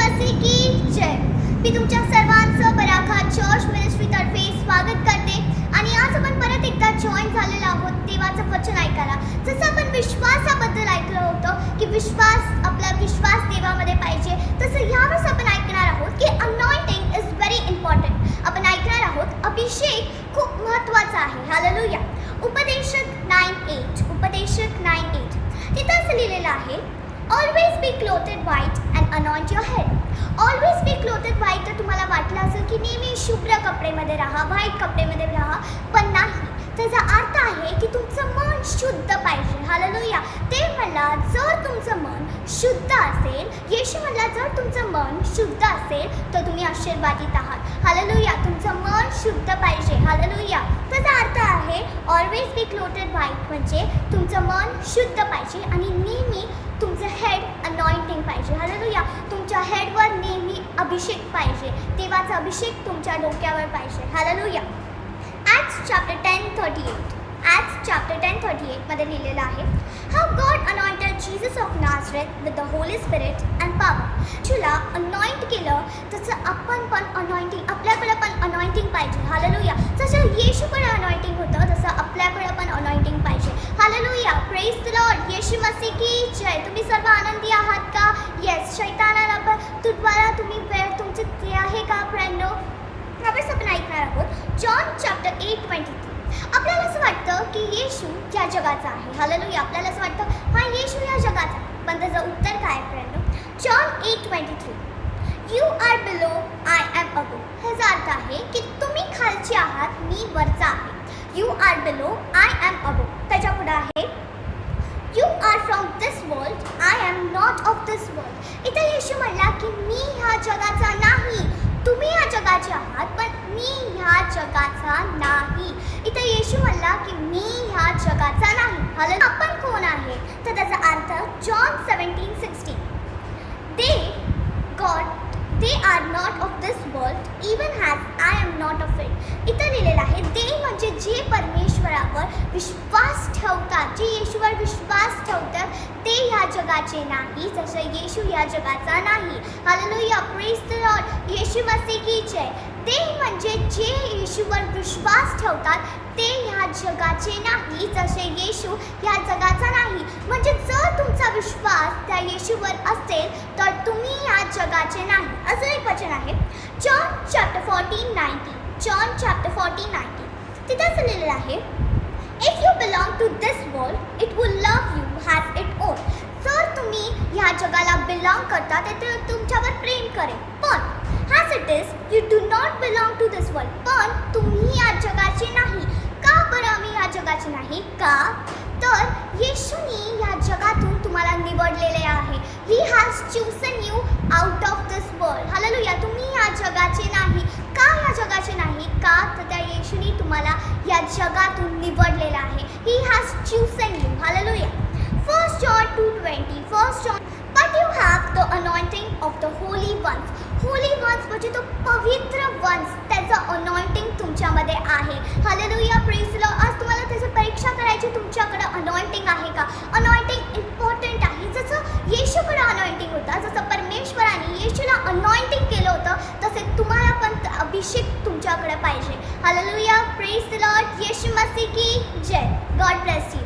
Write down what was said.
मसीह की जय. मी तुमच्या सर्वांचं पराखा चर्च मिनिस्ट्रीतर्फे स्वागत करते. आणि आज आपण परत एकदा जॉईन झालेलो आहोत देवाचं वचन ऐकायला. जसं आपण विश्वासाबद्दल ऐकलं होतं की विश्वास आपला विश्वास देवामध्ये पाहिजे तसं यावेळेस आपण ऐकणार आहोत की अनॉइंटिंग इज व्हेरी इम्पॉर्टंट आपण ऐकणार आहोत अभिषेक खूप महत्त्वाचा आहे. हालेलुया उपदेशक नाईन एट उपदेशक नाईन एट तिथंच लिहिलेलं आहे always be clothed white anoint your head always be clothed white तर तुम्हाला वाटलं असेल की नेहमी शुभ्र कपडेमध्ये राहा व्हाईट कपडेमध्ये राहा पण नाही. त्याचा अर्थ आहे की तुमचं मन शुद्ध पाहिजे. हालेलुया ते म्हणला जर तुमचं मन शुद्ध असेल येशू म्हणला जर तुमचं मन शुद्ध असेल तर तुम्ही आशीर्वादित आहात. हालेलुया तुमचं मन शुद्ध पाहिजे. हालेलुया त्याचा अर्थ ऑलवेज बी क्लोटेड व्हाईट म्हणजे तुमचं मन शुद्ध पाहिजे आणि नेहमी तुमचं हेड अनॉइंटिंग पाहिजे. हालेलुया तुमच्या हेडवर नेहमी अभिषेक पाहिजे. देवाचा अभिषेक तुमच्या डोक्यावर पाहिजे. Hallelujah Acts chapter ten thirty eight Acts chapter ten thirty एटमध्ये लिहिलेलं आहे. How God anointed Jesus of Nazareth with the Holy Spirit and power तुला अनॉइंट केलं तसं आपण पण अनॉइंटिंग आपल्याकडे पण अनॉइंटिंग पाहिजे. हालेलुया जसं येशू पण अनॉइंट तसं आपल्याकडे पण अनॉइंटिंग पाहिजे हालेलुया प्रेस द लॉर्ड येशू मसीह की जय तुम्ही सर्व आनंदी आहात का? येस शैतानाला पण तुद्वारा तुम्ही वेळ तुमचे ते आहे का फ्रेंडो त्यावेळेस आपण ऐकणार आहोत. John chapter eight twenty three आपल्याला असं वाटतं की येशू या जगाचा आहे. हालेलुया आपल्याला असं वाटतं हा येशू या जगाचा आहे. पण त्याचं उत्तर काय आहे John eight twenty three you are below I am above ह्याचा अर्थ आहे की तुम्ही खालचे आहात मी वरचा आहे. You are below I am above त्याच्या पुढे आहे you are from this world I am not of this येशू म्हणला की मी ह्या जगाचा नाही. तुम्ही ह्या जगाचे आहात पण मी ह्या जगाचा नाही. इथं येशू म्हणला की मी ह्या जगाचा नाही. हल आपण कोण आहे? तर त्याचा अर्थ John seventeen sixteen they God they are not of this world even has I am not of it इथं लिहिलेलं आहे दे म्हणजे जे परमेश्वरावर विश्वास ठेवतात जे येशूवर विश्वास ठेवतात जगाचे नाही जसं येशू या जगाचा नाही. हालेलुया प्रेज द लॉर्ड येशू मसीह जय ते म्हणजे जे येशूवर विश्वास ठेवतात ते ह्या जगाचे नाही जसे येशू ह्या जगाचा नाही. म्हणजे जर तुमचा विश्वास त्या येशूवर असेल तर तुम्ही ह्या जगाचे नाही. असं एक वचन आहे. John chapter fourteen ninety John chapter fourteen ninety तिथे असं लिहिलेलं आहे if you belong to this world it will belong करता तर ते तुमच्यावर प्रेम करेल पण has it is you do not belong to this world पण तुम्ही या जगाचे नाही. का बरं आम्ही या जगाचे नाही? का? तर येशूनी या जगातून तुम्हाला निवडलेले आहे. He has chosen you out of this world hallelujah तुम्ही या जगाचे नाही. का या जगाचे नाही? का? तर त्या येशूनी तुम्हाला या जगातून निवडलेलं आहे. He has chosen you hallelujah first John two twenty first John anointing of the holy ones holy ones म्हणजे तो पवित्र वन्स त्याचं अनॉइंटिंग तुमच्यामध्ये आहे. हालेलुया प्रेसला आज तुम्हाला त्याची परीक्षा करायची तुमच्याकडे अनॉइंटिंग आहे का? अनॉइंटिंग इम्पॉर्टंट आहे. जसं येशूकडे अनॉइंटिंग होता जसं परमेश्वराने येशूला अनॉइंटिंग केलं होतं तसे तुम्हाला पण अभिषेक तुमच्याकडे पाहिजे. हालेलुया प्रेस लॉर्ड येशू मसी की जय. God bless you